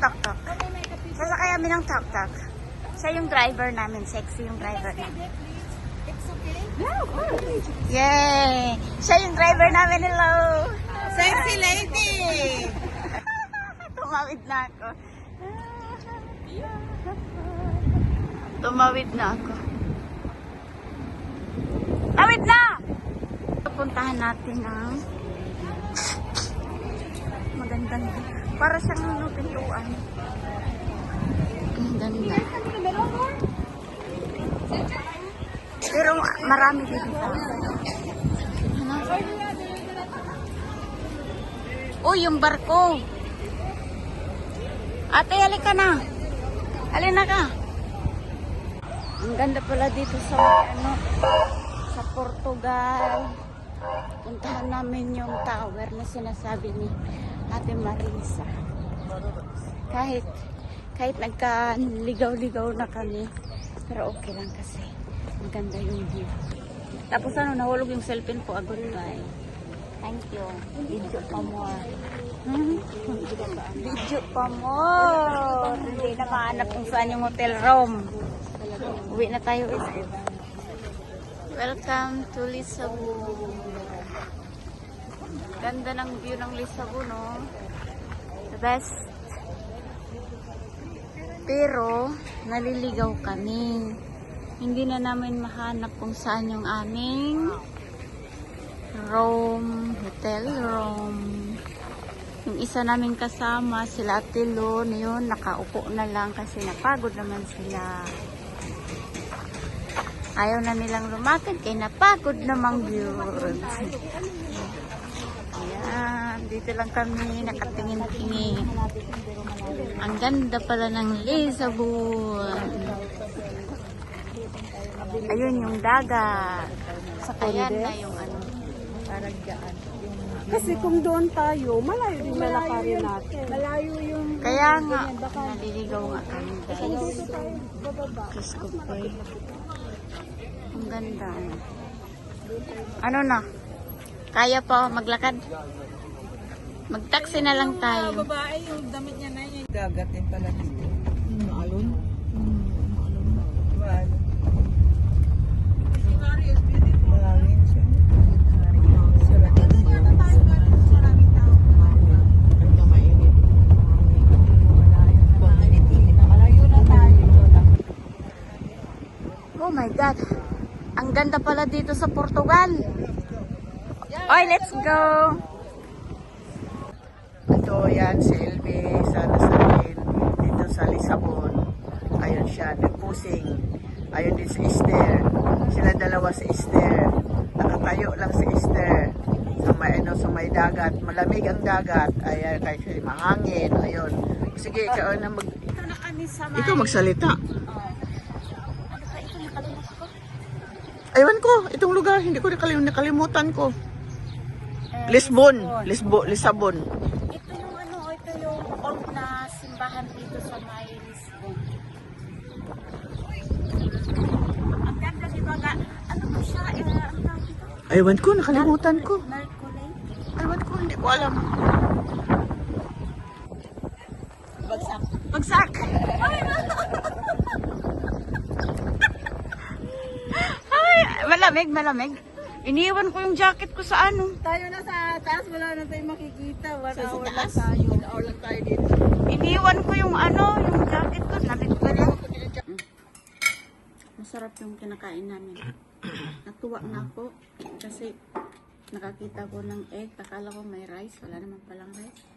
tuk-tuk. Sasakay kami ng tuk-tuk. Siya yung driver namin. Sexy yung driver namin. It's okay. Yay! Siya yung driver namin. Hello! Sexy lady! Tumawid na ako. Tumawid na ako. Tawid na! Puntahan natin ang magandang para siyang ano, pintuan. Ang ganda. Pero marami dito. Ano? Uy, yung barko. Ate, halika na. Halina ka. Ang ganda pala dito sa ano, sa Portugal. Puntahan namin yung tower na sinasabi ni Ate Marisa. Kahit kahit nagka-ligaw-ligaw na kami, pero okay lang kasi. Maganda yung view. Tapos ano, nahulog yung cellphone ko. Ah, goodbye. Thank you. Video pa more. Hmm? Video pa more. Hindi na mahanap kung saan yung hotel room. Uwi na tayo isa. Welcome to Lisabon. Ganda ng view ng Lisabon, no? The best. Pero, naliligaw kami. Hindi na namin mahanap kung saan yung aming room, hotel room. Yung isa namin kasama, sila Ate Lon, yun, nakaupo na lang kasi napagod naman sila. Ayaw na nilang lumakad kaya napagod namang yun. Ayan, dito lang kami nakatingin-tingin. Ang ganda pala ng Lisabon. Ayun yung dagat. Ayan na yung ano. Parang dyan. Kasi kung doon tayo, malayo din lalakarin natin. Malayo yung... Kaya nga, naliligaw nga kami guys. bababa. Diyos ko po eh. Ang ganda. Ano na? Kaya pa maglakad? Mag-taxi na lang tayo. babae, yung damit niya na yun. Dagat din pala dito. Maalon? Maalon. Sarap. Oh my God. Ang ganda pala dito sa Portugal. Oy, let's go! Ito yan si Elmi sana sa akin dito sa Lisabon. Ayun siya, nagpusing. Ayun din si Esther. Sila dalawa si Esther. Nakatayo lang si Esther sa may, ano, sa may dagat. Malamig ang dagat. Ayan, kahit siya mahangin. Ayun. Sige, ikaw na mag... Ito na kami sa may... Ikaw magsalita. Ano ka? Ito nakalimutan ko. Aywan ko, itong lugar, hindi ko nakalim nakalimutan ko. Eh, Lisbon. Lisbo, Lisabon. Ito yung ano, ito yung old na simbahan dito sa may Lisbon. Ang ganda di ba nga? Ano ba siya? Eh, ang tawag dito? Aywan ko, nakalimutan ko. Aywan ko, hindi ko alam. Bagsak. Bagsak! Malamig, malamig. Iniwan ko yung jacket ko sa ano. Tayo na sa taas, wala na tayong makikita. One Sa- sa hour taas? lang tayo. Hour lang tayo dito. Iniwan ko yung ano, yung jacket ko. Lamig pa rin. Masarap yung kinakain namin. Natuwa na ako kasi nakakita ko ng egg. Akala ko may rice. Wala naman palang rice.